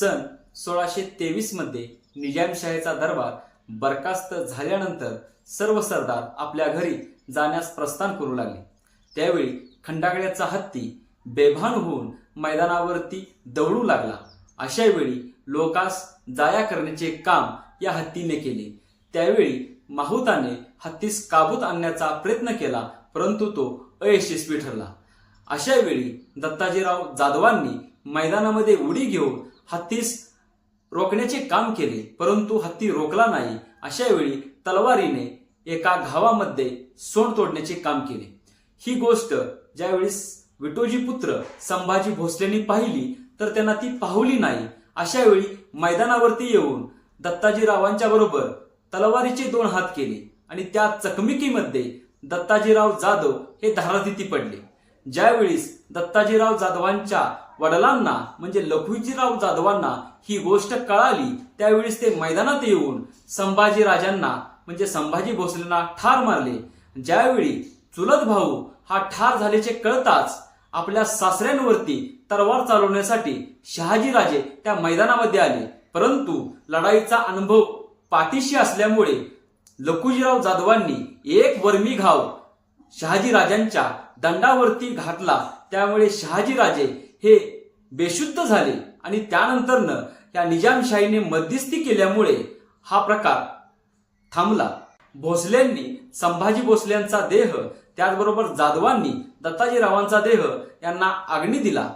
सन सोळाशे तेवीसमध्ये निजामशाहीचा दरबार बरखास्त झाल्यानंतर सर्व सरदार आपल्या घरी जाण्यास प्रस्थान करू लागले. त्यावेळी खंडागड्याचा हत्ती बेभान होऊन मैदानावरती दौडू लागला. अशा वेळी लोकास जाया करण्याचे काम या हत्तीने केले. त्यावेळी माहुताने हत्तीस काबूत आणण्याचा प्रयत्न केला परंतु तो अयशस्वी ठरला. अशा वेळी दत्ताजीराव जाधवांनी मैदानामध्ये उडी घेऊन हत्तीस रोखण्याचे काम केले परंतु हत्ती रोखला नाही. अशा वेळी तलवारीने एका घावामध्ये सोंड तोडण्याचे काम केले. ही गोष्ट ज्यावेळेस विटोजी पुत्र संभाजी भोसलेंनी पाहिली तर त्यांना ती पाहुली नाही. अशा वेळी मैदानावरती येऊन दत्ताजीरावांच्या बरोबर तलवारीचे दोन हात केले आणि त्या चकमकीमध्ये दत्ताजीराव जाधव हे धारातीती पडले. ज्यावेळेस दत्ताजीराव जाधवांच्या वडिलांना म्हणजे लखुजीराव जाधवांना ही गोष्ट कळाली त्यावेळेस ते मैदानात येऊन संभाजी राजांना म्हणजे संभाजी भोसलेंना ठार मारले. ज्यावेळी चुलत भाऊ हा ठार झाल्याचे कळताच आपल्या सासऱ्यांवरती तलवार चालवण्यासाठी शहाजीराजे त्या मैदानामध्ये आले. परंतु लढाईचा अनुभव पाठीशी असल्यामुळे लखुजीराव जाधवांनी एक वर्मी घाव शहाजी राजांच्या दंडावरती घातला. त्यामुळे शहाजीराजे हे बेशुद्ध झाले आणि त्यानंतरनं या निजामशाहीने मध्यस्थी केल्यामुळे हा प्रकार थांबला. भोसलेंनी संभाजी भोसलेंचा देह त्याचबरोबर जाधवांनी दत्ताजीरावांचा देह यांना अग्नी दिला.